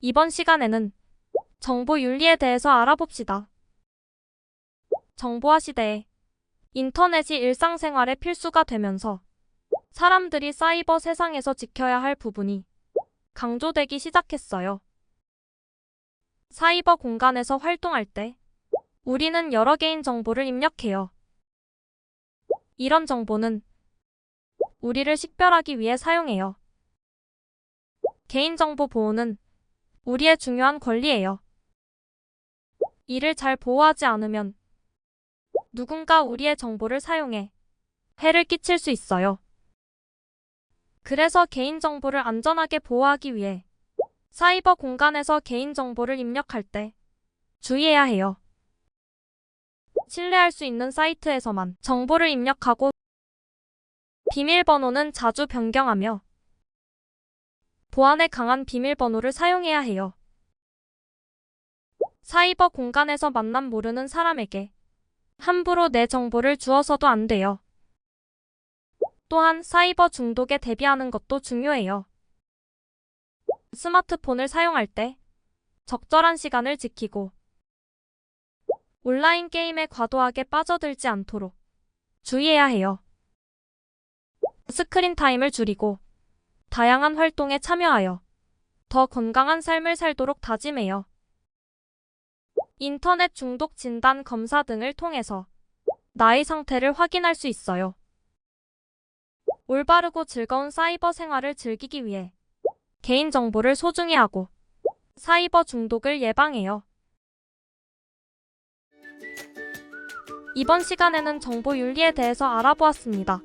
이번 시간에는 정보 윤리에 대해서 알아봅시다. 정보화 시대에 인터넷이 일상생활의 필수가 되면서 사람들이 사이버 세상에서 지켜야 할 부분이 강조되기 시작했어요. 사이버 공간에서 활동할 때 우리는 여러 개인 정보를 입력해요. 이런 정보는 우리를 식별하기 위해 사용해요. 개인정보 보호는 우리의 중요한 권리예요. 이를 잘 보호하지 않으면 누군가 우리의 정보를 사용해 해를 끼칠 수 있어요. 그래서 개인정보를 안전하게 보호하기 위해 사이버 공간에서 개인정보를 입력할 때 주의해야 해요. 신뢰할 수 있는 사이트에서만 정보를 입력하고 비밀번호는 자주 변경하며 보안에 강한 비밀번호를 사용해야 해요. 사이버 공간에서 만남 모르는 사람에게 함부로 내 정보를 주어서도 안 돼요. 또한 사이버 중독에 대비하는 것도 중요해요. 스마트폰을 사용할 때 적절한 시간을 지키고 온라인 게임에 과도하게 빠져들지 않도록 주의해야 해요. 스크린 타임을 줄이고 다양한 활동에 참여하여 더 건강한 삶을 살도록 다짐해요. 인터넷 중독 진단 검사 등을 통해서 나의 상태를 확인할 수 있어요. 올바르고 즐거운 사이버 생활을 즐기기 위해 개인정보를 소중히 하고 사이버 중독을 예방해요. 이번 시간에는 정보 윤리에 대해서 알아보았습니다.